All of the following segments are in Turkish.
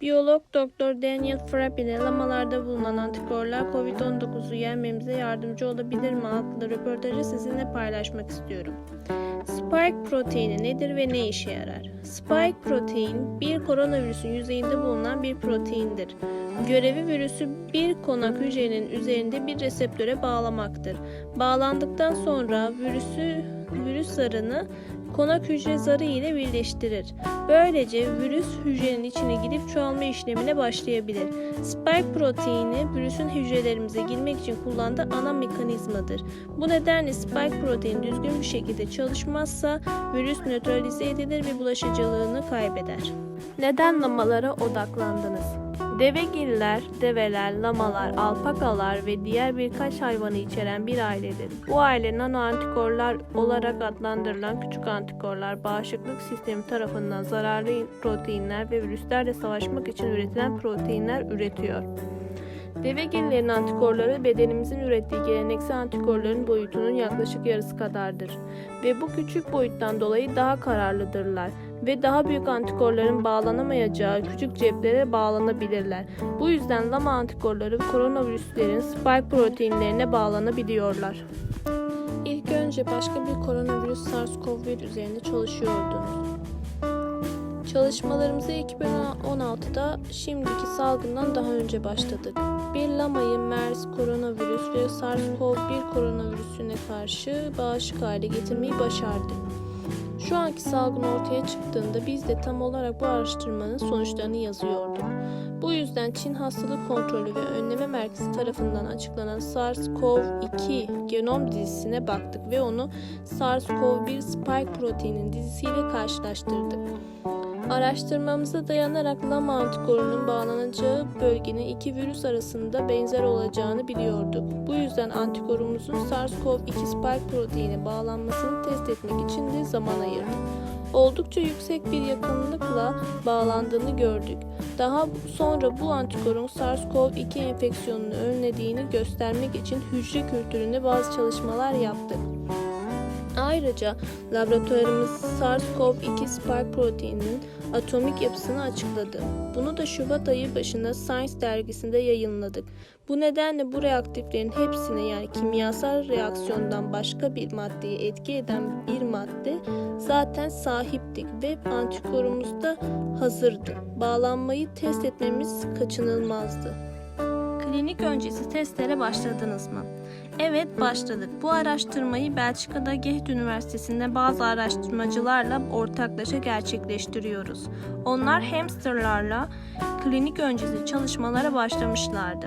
Biyolog Dr. Daniel Frapp ile lamalarda bulunan antikorlar COVID-19'u yenmemize yardımcı olabilir mi adlı röportajı sizinle paylaşmak istiyorum. Spike proteini nedir ve ne işe yarar? Spike protein bir koronavirüsün yüzeyinde bulunan bir proteindir. Görevi virüsü bir konak hücrenin üzerinde bir reseptöre bağlamaktır. Bağlandıktan sonra virüsü virüs zarını konak hücre zarı ile birleştirir. Böylece virüs hücrenin içine girip çoğalma işlemine başlayabilir. Spike proteini virüsün hücrelerimize girmek için kullandığı ana mekanizmadır. Bu nedenle spike protein düzgün bir şekilde çalışmazsa virüs nötralize edilir ve bulaşıcılığını kaybeder. Neden lamalara odaklandınız? Devegiller, develer, lamalar, alpakalar ve diğer birkaç hayvanı içeren bir ailedir. Bu aile nano antikorlar olarak adlandırılan küçük antikorlar bağışıklık sistemi tarafından zararlı proteinler ve virüslerle savaşmak için üretilen proteinler üretiyor. Devegillerin antikorları bedenimizin ürettiği geleneksel antikorların boyutunun yaklaşık yarısı kadardır ve bu küçük boyuttan dolayı daha kararlıdırlar ve daha büyük antikorların bağlanamayacağı küçük ceplere bağlanabilirler. Bu yüzden lama antikorları koronavirüslerin spike proteinlerine bağlanabiliyorlar. İlk önce başka bir koronavirüs SARS-CoV-1 üzerinde çalışıyordunuz. Çalışmalarımıza 2016'da şimdiki salgından daha önce başladık. Bir lamayı MERS koronavirüs ve SARS-CoV-1 koronavirüsüne karşı bağışık hale getirmeyi başardık. Şu anki salgın ortaya çıktığında biz de tam olarak bu araştırmanın sonuçlarını yazıyorduk. Bu yüzden Çin Hastalık Kontrolü ve Önleme Merkezi tarafından açıklanan SARS-CoV-2 genom dizisine baktık ve onu SARS-CoV-1 spike proteinin dizisiyle karşılaştırdık. Araştırmamıza dayanarak lama antikorunun bağlanacağı bölgenin iki virüs arasında benzer olacağını biliyorduk. Bu yüzden antikorumuzun SARS-CoV-2 spike proteine bağlanmasını test etmek için de zaman ayırdık. Oldukça yüksek bir yakınlıkla bağlandığını gördük. Daha sonra bu antikorun SARS-CoV-2 enfeksiyonunu önlediğini göstermek için hücre kültüründe bazı çalışmalar yaptık. Ayrıca laboratuvarımız SARS-CoV-2 spike proteininin atomik yapısını açıkladı. Bunu da Şubat ayı başında Science dergisinde yayınladık. Bu nedenle bu reaktiflerin hepsine yani kimyasal reaksiyondan başka bir maddeye etki eden bir madde zaten sahiptik ve antikorumuz da hazırdı. Bağlanmayı test etmemiz kaçınılmazdı. Klinik öncesi testlere başladınız mı? Evet başladık. Bu araştırmayı Belçika'da Ghent Üniversitesi'nde bazı araştırmacılarla ortaklaşa gerçekleştiriyoruz. Onlar hamsterlarla klinik öncesi çalışmalara başlamışlardı.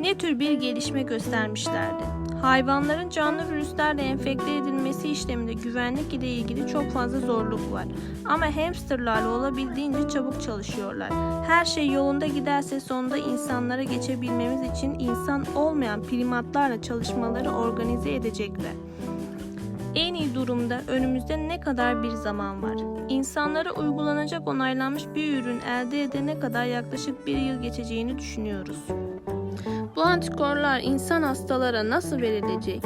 Ne tür bir gelişme göstermişlerdi? Hayvanların canlı virüslerle enfekte edilmesi işleminde güvenlik ile ilgili çok fazla zorluk var. Ama hamsterlarla olabildiğince çabuk çalışıyorlar. Her şey yolunda giderse sonunda insanlara geçebilmemiz için insan olmayan primatlarla çalışmaları organize edecekler. En iyi durumda önümüzde ne kadar bir zaman var? İnsanlara uygulanacak onaylanmış bir ürün elde edene kadar yaklaşık bir yıl geçeceğini düşünüyoruz. Antikorlar insan hastalara nasıl verilecek?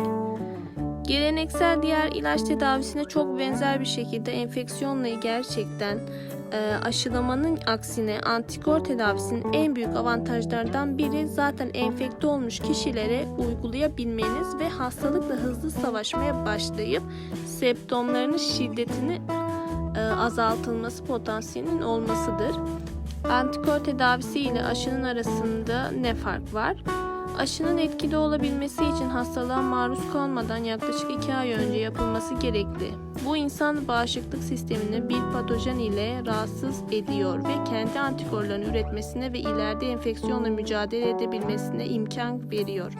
Geleneksel diğer ilaç tedavisine çok benzer bir şekilde enfeksiyonla gerçekten e, aşılamanın aksine antikor tedavisinin en büyük avantajlardan biri zaten enfekte olmuş kişilere uygulayabilmeniz ve hastalıkla hızlı savaşmaya başlayıp septomlarının şiddetini e, azaltılması potansiyelinin olmasıdır. Antikor tedavisi ile aşının arasında ne fark var? Aşının etkili olabilmesi için hastalığa maruz kalmadan yaklaşık 2 ay önce yapılması gerekli. Bu insan bağışıklık sistemini bir patojen ile rahatsız ediyor ve kendi antikorlarını üretmesine ve ileride enfeksiyonla mücadele edebilmesine imkan veriyor.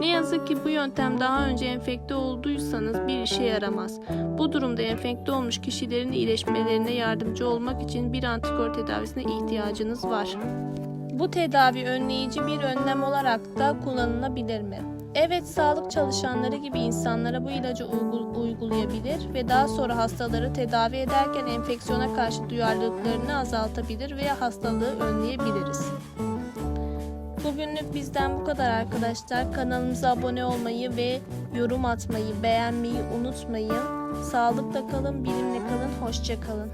Ne yazık ki bu yöntem daha önce enfekte olduysanız bir işe yaramaz. Bu durumda enfekte olmuş kişilerin iyileşmelerine yardımcı olmak için bir antikor tedavisine ihtiyacınız var. Bu tedavi önleyici bir önlem olarak da kullanılabilir mi? Evet, sağlık çalışanları gibi insanlara bu ilacı uygulayabilir ve daha sonra hastaları tedavi ederken enfeksiyona karşı duyarlılıklarını azaltabilir veya hastalığı önleyebiliriz. Bugünlük bizden bu kadar arkadaşlar. Kanalımıza abone olmayı ve yorum atmayı, beğenmeyi unutmayın. Sağlıkla kalın, bilimle kalın, hoşça kalın.